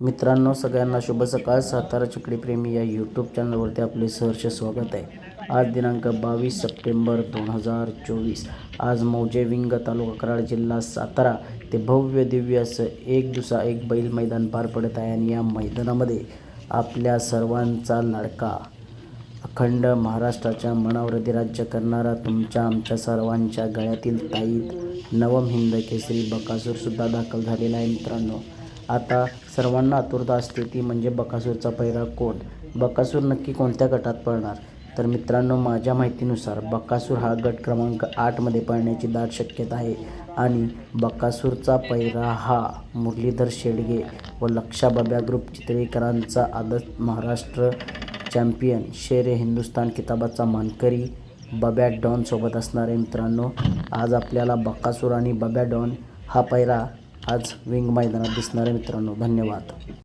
मित्रांनो सगळ्यांना शुभ सकाळ. सातारा चिकडी प्रेमी या यूट्यूब चॅनलवरती आपले सहर्ष स्वागत आहे. आज दिनांक बावीस सप्टेंबर दोन हजार चोवीस. आज मौजे विंग तालुका कराड जिल्हा सातारा. ते भव्य दिव्य असं एक दिवसा एक बैल मैदान पार पडत आहे आणि या मैदानामध्ये आपल्या सर्वांचा लाडका अखंड महाराष्ट्राच्या मनावरती राज्य करणारा तुमच्या आमच्या सर्वांच्या गळ्यातील ताईत नवम हिंद केसरी बकासूरसुद्धा दाखल झालेला आहे मित्रांनो. आता सर्वांना आतुरता असते ती म्हणजे बकासूरचा पैरा कोण बकासूर नक्की कोणत्या गटात पळणार? तर मित्रांनो माझ्या माहितीनुसार बकासूर हा गट क्रमांक आठमध्ये पळण्याची दाट शक्यता आहे. आणि बकासूरचा पैरा हा मुरलीधर शेडगे व लक्षा बब्या ग्रुप चितळेकरांचा आदत महाराष्ट्र चॅम्पियन शेर ए हिंदुस्तान किताबाचा मानकरी बब्या डॉनसोबत असणारे मित्रांनो. आज आपल्याला बकासूर आणि बब्या डॉन हा पैरा आज विंग मैदानात दिसणार आहे मित्रांनो धन्यवाद.